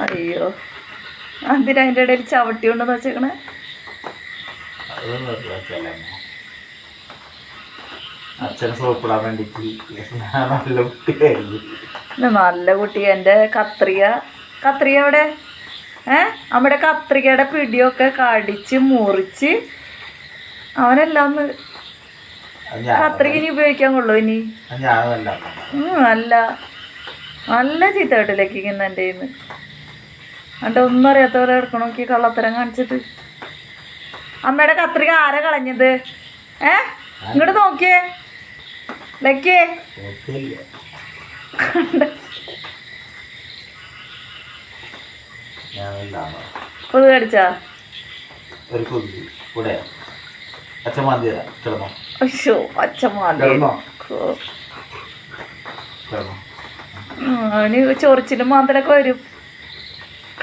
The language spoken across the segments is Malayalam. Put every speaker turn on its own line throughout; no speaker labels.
അയ്യോ. അതിന് അതിന്റെ ഇടയിൽ ചവിട്ടി ഉണ്ടെന്ന് വെച്ചേക്കണേ?
അച്ഛനെ. സോപ്പിടാൻ നല്ല കുട്ടിയായിരുന്നു.
നല്ല കുട്ടി. എന്റെ കത്രിക. കത്രിക അവിടെ ഏ? നമ്മുടെ കത്രികയുടെ പിടിയൊക്കെ കടിച്ച് മുറിച്ച് അവനെല്ലാം ഒന്ന് കത്രിക ഇനി ഉപയോഗിക്കാൻ കൊള്ളു ഇനി? അല്ല. നല്ല ചീത്ത കേട്ടിലേക്ക് ഇങ്ങനെ എന്റെ ഇന്ന് എന്നിട്ട് ഒന്നും അറിയാത്ത പോലെ എടുക്കണം നോക്കി കള്ളത്തരം കാണിച്ചിട്ട്. അമ്മയുടെ കത്രിക ആരാ കളഞ്ഞത്? ഏ? ഇങ്ങോട്ട് നോക്കിയേ. ലക്കിയേ. കടിച്ചാ?
കുതി ഇവിടെ അച്ഛൻ മാന്തി
അവന് ചൊറിച്ചിലും മാന്തലൊക്കെ വരും.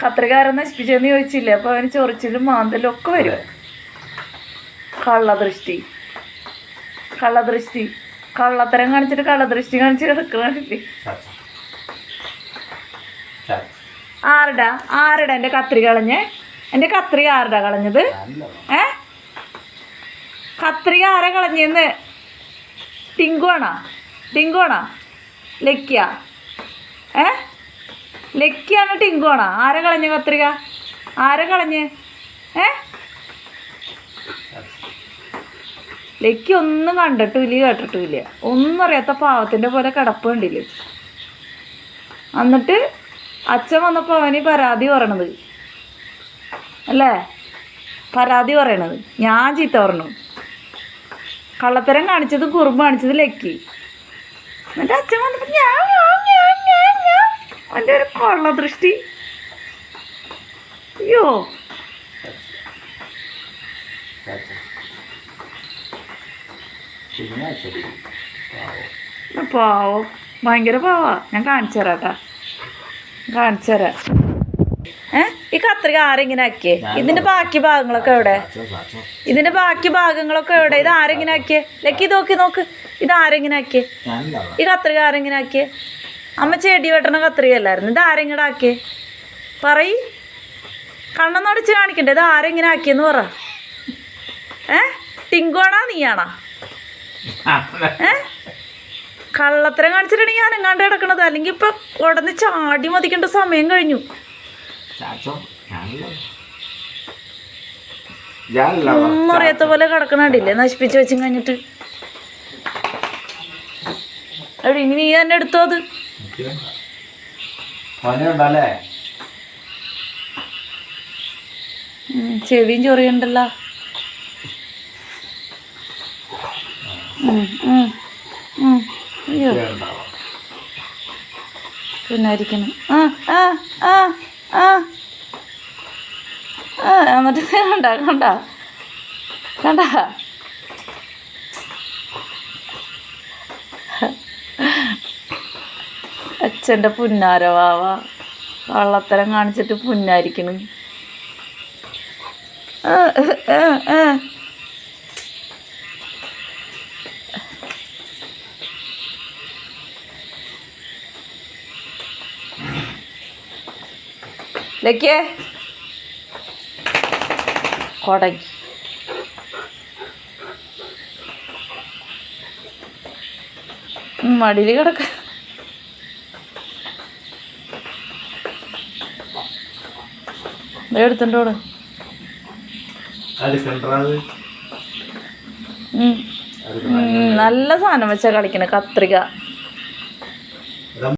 കത്രികാരൻ നശിപ്പിച്ചെന്ന് ചോദിച്ചില്ലേ അപ്പൊ അവന് ചൊറിച്ചിലും മാന്തലും ഒക്കെ വരും. കള്ളദൃഷ്ടി. കള്ളദൃഷ്ടി. കള്ളത്തരം കാണിച്ചിട്ട് കള്ളദൃഷ്ടി കാണിച്ച് കിടക്കണില്ലേ. ആരുടെ? ആരുടെ എന്റെ കത്രി കളഞ്ഞ്? എന്റെ കത്രിക ആരുടെ കളഞ്ഞത്? ഏ? കത്രിക ആരാ കളഞ്ഞെന്ന്? ടിങ്കുവാണോ ടിങ്കുവാണോ ലക്കിയ? ഏ? ലക്കിയാണോ ടിങ്കുവാണോ ആരെ കളഞ്ഞ കത്രിക ആരെ കളഞ്ഞ്? ഏ? ലക്കി ഒന്നും കണ്ടിട്ടില്ല കേട്ടിട്ടുമില്ല ഒന്നും അറിയാത്ത പാവത്തിന്റെ പോലെ കിടപ്പ് കണ്ടില്ലേ? എന്നിട്ട് അച്ഛൻ വന്നപ്പോൾ അവന് പരാതി പറയണത്. അല്ലേ? പരാതി പറയണത്. ഞാൻ ചീത്ത പറഞ്ഞു. കള്ളത്തരം കാണിച്ചത് കുറുമ്പ് കാണിച്ചത് ലക്കി. എന്നിട്ട് അച്ഛൻ വന്നപ്പോൾ ഞാൻ അവന്റെ ഒരു കൊള്ളദൃഷ്ടി അയ്യോ
പാവോ.
ഭയങ്കര പാവാ. ഞാൻ കാണിച്ചു തരാം കേട്ടാ. കാണിച്ചു ഏ? ഈ കത്രിക ആരെങ്ങനെ ആക്കിയേ? ഇതിന്റെ ബാക്കി ഭാഗങ്ങളൊക്കെ എവിടെ. ഇതിന്റെ ബാക്കി ഭാഗങ്ങളൊക്കെ എവിടെ? ഇത് ആരെങ്ങനെ ആക്കിയേ? ലക്കി നോക്കി നോക്ക്. ഇത് ആരെങ്ങനെ ആക്കിയേ? ഈ കത്രിക ആരെങ്ങനെ ആക്കിയേ? അമ്മ ചെടി വെട്ടണ കത്രികയല്ലായിരുന്നു. ഇത് ആരെങ്ങനെ ആക്കിയേ പറയ്. കണ്ണെന്നടിച്ച് കാണിക്കണ്ടേ. ഇത് ആരെങ്ങനെ ആക്കിയെന്ന് പറ. ഏ? ടിങ്കോണാ നീയാണാ? ഏ? കള്ളത്തരം കാണിച്ചിട്ടുണ്ടെങ്കിൽ ഞാൻ എങ്ങാണ്ട് കിടക്കണത്. അല്ലെങ്കിൽ ഇപ്പൊ ഉടനെ ചാടി മതിക്കേണ്ട സമയം കഴിഞ്ഞു. ഒന്നും അറിയാത്ത പോലെ കിടക്കണണ്ടില്ലേ നശിപ്പിച്ച് വെച്ചും കഴിഞ്ഞിട്ട്. എവിടെ ഇനി നീ തന്നെ എടുത്തോ അത്?
പനിയുണ്ടല്ലേ
ചെവിയും ചൊറിയുണ്ടല്ലോ. ഉം, ഉം, ഉം. അയ്യോ. പിന്നായിരിക്കണം. ആ ആ ആ ആ. ആ എന്നിട്ട് കണ്ട കണ്ട. കണ്ട. അച്ഛന്റെ പുന്നാരവാവ കള്ളത്തരം കാണിച്ചിട്ട് പുന്നാരിക്കണ്. കൊടങ്ങി മടിയിൽ കിടക്ക
കണ്ടത്
നല്ല സാധനം വെച്ചാ കളിക്കണ കത്രിക.